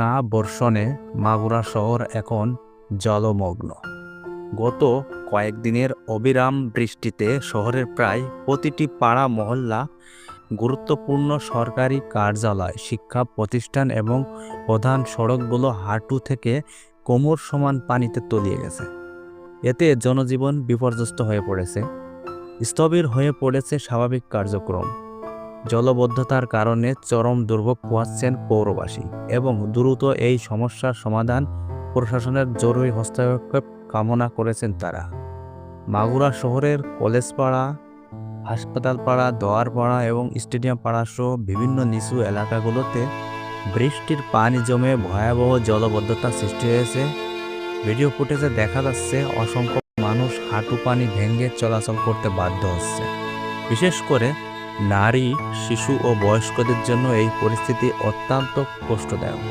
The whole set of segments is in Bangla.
না বর্ষণে মাগুরা শহর এখন জলমগ্ন। গত কয়েকদিনের অবিরাম বৃষ্টিতে শহরের প্রায় প্রতিটি পাড়া মহল্লা গুরুত্বপূর্ণ সরকারি কার্যালয়, শিক্ষা প্রতিষ্ঠান এবং প্রধান সড়কগুলো হাঁটু থেকে কোমর সমান পানিতে তলিয়ে গেছে। এতে জনজীবন বিপর্যস্ত হয়ে পড়েছে। স্থবির হয়ে পড়েছে স্বাভাবিক কার্যক্রম। জলবদ্ধতার কারণে চরম দুর্ভোগ পোহাচ্ছেন পৌরবাসী এবং দ্রুত এই সমস্যার সমাধান প্রশাসনের জরুরি হস্তক্ষেপ কামনা করেছেন তারা। মাগুরা শহরের কলেজপাড়া, হাসপাতালপাড়া, দোয়ারপাড়া এবং স্টেডিয়াম পাড়া সহ বিভিন্ন নিচু এলাকাগুলোতে বৃষ্টির পানি জমে ভয়াবহ জলবদ্ধতা সৃষ্টি হয়েছে। ভিডিও ফুটেজে দেখা যাচ্ছে অসংখ্য মানুষ হাঁটু পানি ভেঙে চলাচল করতে বাধ্য হচ্ছে। বিশেষ করে নারী, শিশু ও বয়স্কদের জন্য এই পরিস্থিতি অত্যন্ত কষ্টদায়ক।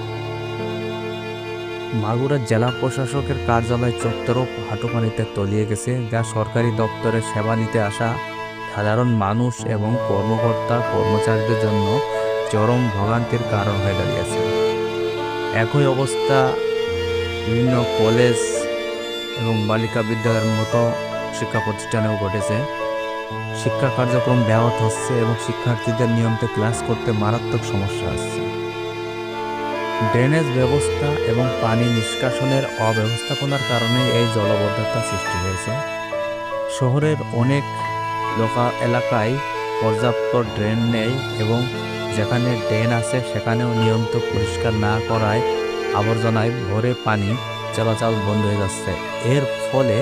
মাগুরা জেলা প্রশাসকের কার্যালয় চত্বরও হাঁটু পানিতে তলিয়ে গেছে, যা সরকারি দপ্তরে সেবা নিতে আসা সাধারণ মানুষ এবং কর্মকর্তা কর্মচারীদের জন্য চরম ভোগান্তির কারণ হয়ে দাঁড়িয়েছে। একই অবস্থা বিভিন্ন কলেজ এবং বালিকা বিদ্যালয়ের মতো শিক্ষা প্রতিষ্ঠানেও ঘটেছে। শিক্ষা কার্যক্রম ব্যাহত হচ্ছে এবং শিক্ষার্থীদের নিয়মিত ক্লাস করতে মারাত্মক সমস্যা আসছে ড্রেনেজ ব্যবস্থা এবং পানি নিষ্কাশনের অব্যবস্থাপনার কারণে এই জলবদ্ধতা সৃষ্টি হয়েছে। শহরের অনেক লোকা এলাকায় পর্যাপ্ত ড্রেন নেই এবং যেখানে ড্রেন আছে সেখানেও নিয়মিত পরিষ্কার না করায় আবর্জনায় ভরে পানি চলাচল বন্ধ হয়ে যাচ্ছে। এর ফলে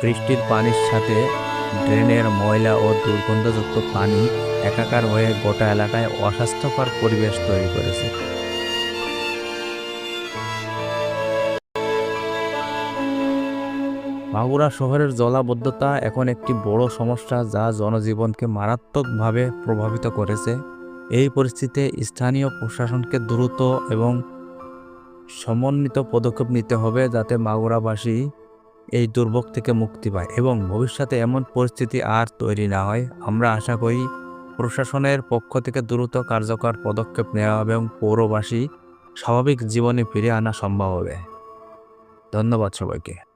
বৃষ্টির পানির সাথে ড্রেনের ময়লা ও দুর্গন্ধযুক্ত পানি একাকার হয়ে গোটা এলাকায় অস্বাস্থ্যকর পরিবেশ তৈরি করেছে। মাগুরা শহরের জলাবদ্ধতা এখন একটি বড় সমস্যা যা জনজীবনকে মারাত্মকভাবে প্রভাবিত করেছে। এই পরিস্থিতিতে স্থানীয় প্রশাসনকে দ্রুত এবং সমন্বিত পদক্ষেপ নিতে হবে যাতে মাগুরাবাসী এই দুর্ভোগ থেকে মুক্তি পায় এবং ভবিষ্যতে এমন পরিস্থিতি আর তৈরি না হয়। আমরা আশা করি প্রশাসনের পক্ষ থেকে দ্রুত কার্যকর পদক্ষেপ নেওয়া হবে এবং পৌরবাসী স্বাভাবিক জীবনে ফিরে আনা সম্ভব হবে। ধন্যবাদ সবাইকে।